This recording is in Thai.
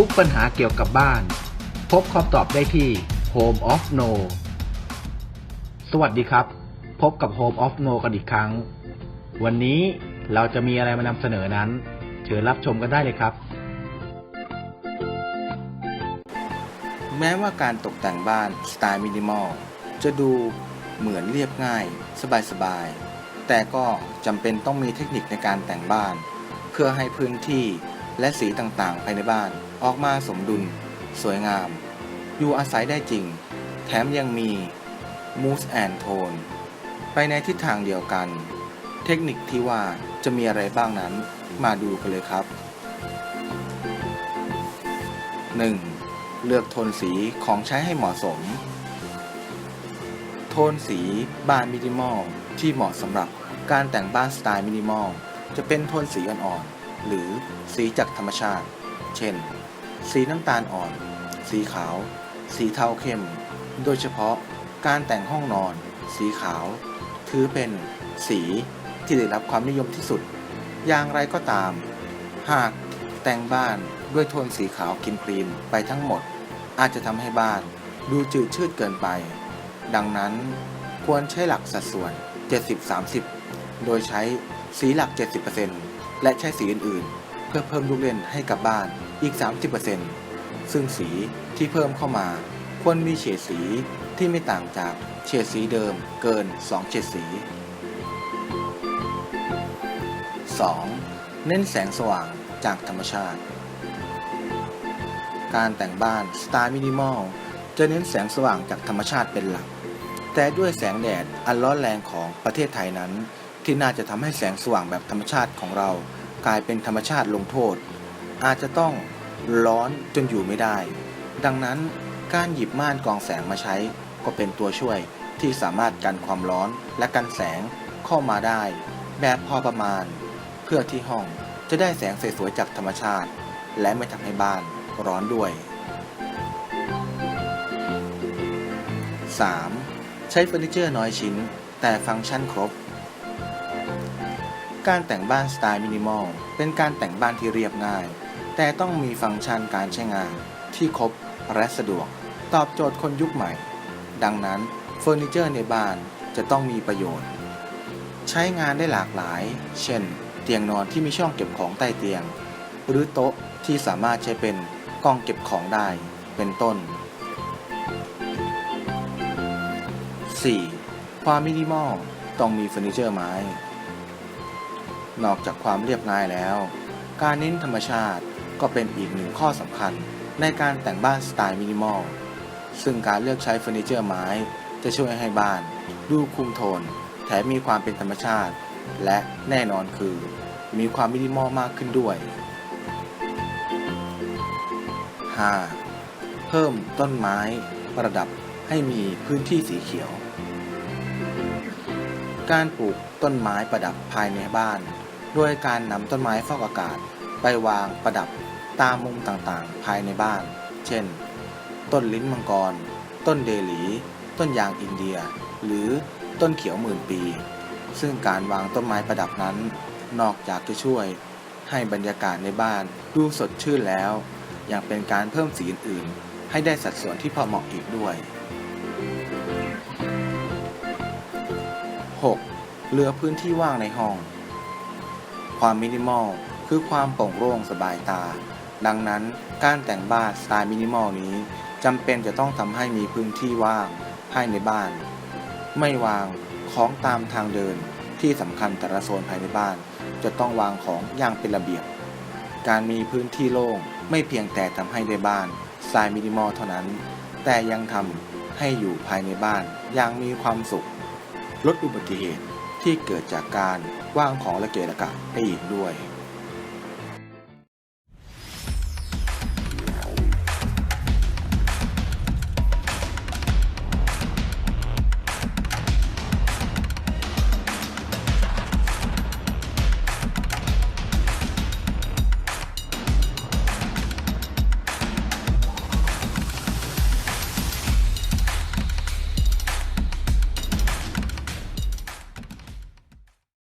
ทุกปัญหาเกี่ยวกับบ้าน พบคำตอบได้ที่ Home of No สวัสดีครับ พบกับ Home of No กันอีกครั้ง วันนี้เราจะมีอะไรมานำเสนอนั้น เชิญรับชมกันได้เลยครับ แม้ว่าการตกแต่งบ้านสไตล์มินิมอลจะดูเหมือนเรียบง่าย สบายๆ แต่ก็จำเป็นต้องมีเทคนิคในการแต่งบ้าน เพื่อให้พื้นที่ และสีต่างๆ ภายในบ้านออกมาสมดุล สวยงาม อยู่อาศัยได้จริง แถมยังมีมูสแอนโทนไปในทิศทางเดียวกัน เทคนิคที่ว่าจะมีอะไรบ้างนั้นมาดูกันเลยครับ 1. เลือกโทนสีของใช้ให้เหมาะสม โทนสีบ้านมินิมอลที่เหมาะสำหรับการแต่งบ้านสไตล์มินิมอลจะเป็นโทนสีอ่อนๆ หรือสีจากธรรมชาติ เช่น สีน้ำตาลอ่อน สีขาว สีเทาเข้ม โดยเฉพาะการแต่งห้องนอน สีขาว ถือเป็นสีที่ได้รับความนิยมที่สุด อย่างไรก็ตาม หากแต่งบ้านด้วยโทนสีขาวกินครีมไปทั้งหมด อาจจะทำให้บ้านดูจืดชืดเกินไป ดังนั้นควรใช้หลักสัดส่วน 70-30 โดยใช้สีหลัก 70% และใช้สีอื่นๆ เพื่อเพิ่มลูกเล่นให้กับบ้านอีก 30%ซึ่งสีที่เพิ่มเข้ามา ควรมีเฉดสีที่ไม่ต่างจากเฉดสีเดิมเกิน 2 เฉดสี 2. เน้นแสงสว่างจากธรรมชาติ การแต่งบ้านสไตล์มินิมอลจะเน้นแสงสว่างจากธรรมชาติเป็นหลัก แต่ด้วยแสงแดดอันร้อนแรงของประเทศไทยนั้น ที่น่าจะทำให้แสงสว่างแบบธรรมชาติของเรา กลายเป็นธรรมชาติลงโทษ อาจจะต้องร้อนจนอยู่ไม่ได้ ดังนั้นการหยิบม่านกองแสงมาใช้ ก็เป็นตัวช่วยที่สามารถกันความร้อนและกันแสงเข้ามาได้ แบบพอประมาณ เพื่อที่ห้องจะได้แสงสวยๆจากธรรมชาติ และไม่ทำให้บ้านร้อนด้วย 3. ใช้เฟอร์นิเจอร์น้อยชิ้น แต่ฟังก์ชันครบ การแต่งบ้านสไตล์มินิมอลเป็นการแต่งบ้านที่เรียบง่าย แต่ต้องมีฟังก์ชันการใช้งาน ที่ครบและสะดวก ตอบโจทย์คนยุคใหม่ ดังนั้นเฟอร์นิเจอร์ในบ้านจะต้องมีประโยชน์ ใช้งานได้หลากหลาย เช่น เตียงนอนที่มีช่องเก็บของใต้เตียง หรือโต๊ะที่สามารถใช้เป็นกล่องเก็บของได้ เป็นต้น 4. ความมินิมอลต้องมีเฟอร์นิเจอร์ไม้ นอกจากความเรียบง่ายแล้ว การเน้นธรรมชาติก็เป็นอีกหนึ่งข้อสำคัญในการแต่งบ้านสไตล์มินิมอล ซึ่งการเลือกใช้เฟอร์นิเจอร์ไม้ จะช่วยให้บ้าน ดูคุมโทน แถมมีความเป็นธรรมชาติ และแน่นอนคือ มีความมินิมอลมากขึ้นด้วย 5. เพิ่มต้นไม้ประดับให้มีพื้นที่สีเขียว การปลูกต้นไม้ประดับภายในบ้าน โดยการนำต้นไม้ฟอกอากาศ ไปวางประดับตามมุมต่างๆ ภายในบ้าน เช่น ต้นลิ้นมังกร ต้นเดลี ต้นยางอินเดีย หรือต้นเขียวหมื่นปี ซึ่งการวางต้นไม้ประดับนั้น นอกจากจะช่วยให้บรรยากาศในบ้านดูสดชื่นแล้ว ยังเป็นการเพิ่มสีอื่นๆ ให้ได้สัดส่วนที่พอเหมาะอีกด้วย 6. เหลือพื้นที่ว่างในห้อง ความมินิมอลคือความโปร่งโล่งสบายตา ดังนั้นการแต่งบ้านสไตล์มินิมอลนี้จำเป็นจะต้องทำให้มีพื้นที่ว่างภายในบ้าน ไม่วางของตามทางเดินที่สำคัญแต่ละโซนภายในบ้าน จะต้องวางของอย่างเป็นระเบียบ การมีพื้นที่โล่งไม่เพียงแต่ทำให้ได้บ้านสไตล์มินิมอลเท่านั้น แต่ยังทำให้อยู่ภายในบ้านอย่างมีความสุข ลดอุบัติเหตุ ที่เกิดจากการว่างของระเกะระกะไปอีกด้วย